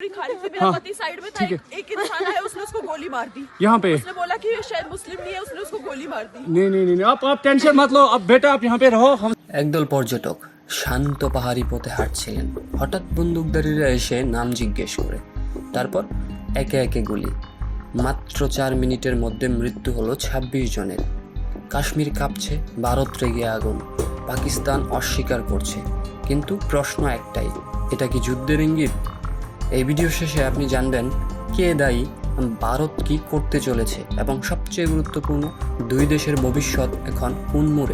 खाली थी मेरा हाँ, पति साइड में था ठीक एक, एक इंसान आया उसने उसको गोली मार दी यहाँ पे उसने बोला कि ये शायद मुस्लिम नहीं है उसने उसको गोली मार दी नहीं नहीं नहीं नहीं, आप आप टेंशन मत लो अब बेटा आप यहाँ पे रहो हम একদল পর্যটক শান্ত পাহাড়ি পথে হাঁটছিলেন হঠাৎ বন্দুকধারীরা এসে নাম জিজ্ঞেস করে তারপর একে একে গুলি মাত্র চার মিনিটের মধ্যে মৃত্যু হলো ছাব্বিশ জনের কাশ্মীর কাঁপছে ভারত রেগে আগুন পাকিস্তান অস্বীকার করছে কিন্তু প্রশ্ন একটাই এটা কি যুদ্ধের ইঙ্গিত এই ভিডিও শেষে আপনি জানবেন কে দায়ী ভারত কি করতে চলেছে এবং সবচেয়ে গুরুত্বপূর্ণ দুই দেশের ভবিষ্যৎ এখন কোন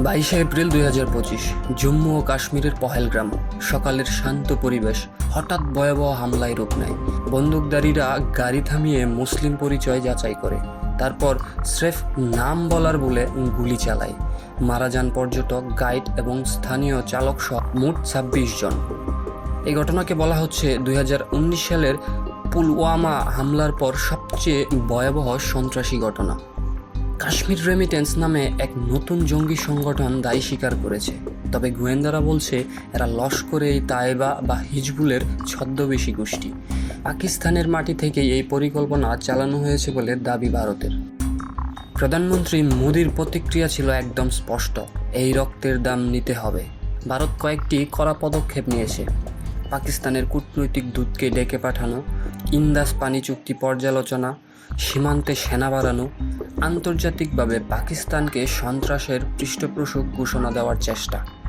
বাইশে এপ্রিল দুই হাজার পঁচিশ, জম্মু ও কাশ্মীরের পহেলগ্রাম, সকালের শান্ত পরিবেশ, হঠাৎ ভয়াবহ হামলায় রূপ নেয়। বন্দুকধারীরা গাড়ি থামিয়ে মুসলিম পরিচয় যাচাই করে। তারপর স্রেফ নাম বলার বলে গুলি চালায়। মারা যান পর্যটক, গাইড এবং স্থানীয় চালক সহ মোট ছাব্বিশ জন। এই ঘটনাকে বলা হচ্ছে দুই হাজার উনিশ সালের পুলওয়ামা হামলার পর সবচেয়ে ভয়াবহ সন্ত্রাসী ঘটনা। কাশ্মীর রেমিটেন্স নামে এক নতুন জঙ্গি সংগঠন দায়ী স্বীকার করেছে। তবে গোয়েন্দারা বলছে এরা লস্করে তায়েবা বা হিজবুলের ছদ্মবেশী গোষ্ঠী। পাকিস্তানের মাটি থেকেই এই পরিকল্পনা চালানো হয়েছে বলে দাবি ভারতের। প্রধানমন্ত্রী মোদির প্রতিক্রিয়া ছিল একদম স্পষ্ট, এই রক্তের দাম নিতে হবে। ভারত কয়েকটি কড়া পদক্ষেপ নিয়েছে। পাকিস্তানের কূটনৈতিক দূতকে ডেকে পাঠানো, ইন্দাস পানি চুক্তি পর্যালোচনা, সীমান্তে সেনা বাড়ানো, আন্তর্জাতিকভাবে পাকিস্তানকে সন্ত্রাসের পৃষ্ঠপোষক ঘোষণা দেওয়ার চেষ্টা।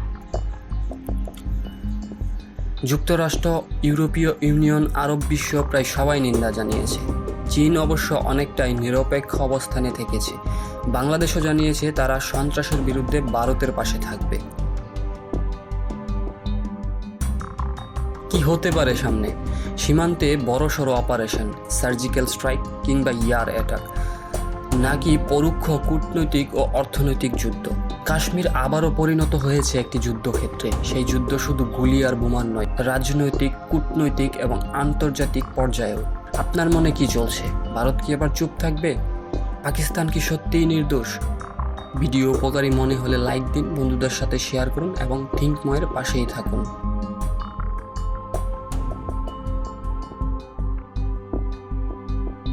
যুক্তরাষ্ট্র, ইউরোপীয় ইউনিয়ন, আরব বিশ্ব প্রায় সবাই নিন্দা জানিয়েছে। চীন অবশ্য অনেকটাই নিরপেক্ষ অবস্থানে থেকেছে। বাংলাদেশও জানিয়েছে তারা সন্ত্রাসের বিরুদ্ধে ভারতের পাশে থাকবে। কি হতে পারে সামনে? সীমান্তে বড়সড় অপারেশন, সার্জিক্যাল স্ট্রাইক কিংবা ইয়ার অ্যাটাক। নাকি পরোক্ষ কূটনৈতিক ও অর্থনৈতিক যুদ্ধ? কাশ্মীর আবারও পরিণত হয়েছে একটি যুদ্ধক্ষেত্রে। সেই যুদ্ধ শুধু গুলি আর বোমার নয়, রাজনৈতিক, কূটনৈতিক এবং আন্তর্জাতিক পর্যায়েও। আপনার মনে কি চলছে? ভারত কি এবার চুপ থাকবে? পাকিস্তান কি সত্যিই নির্দোষ? ভিডিও উপকারী মনে হলে লাইক দিন, বন্ধুদের সাথে শেয়ার করুন এবং থিঙ্কময়ের পাশেই থাকুন।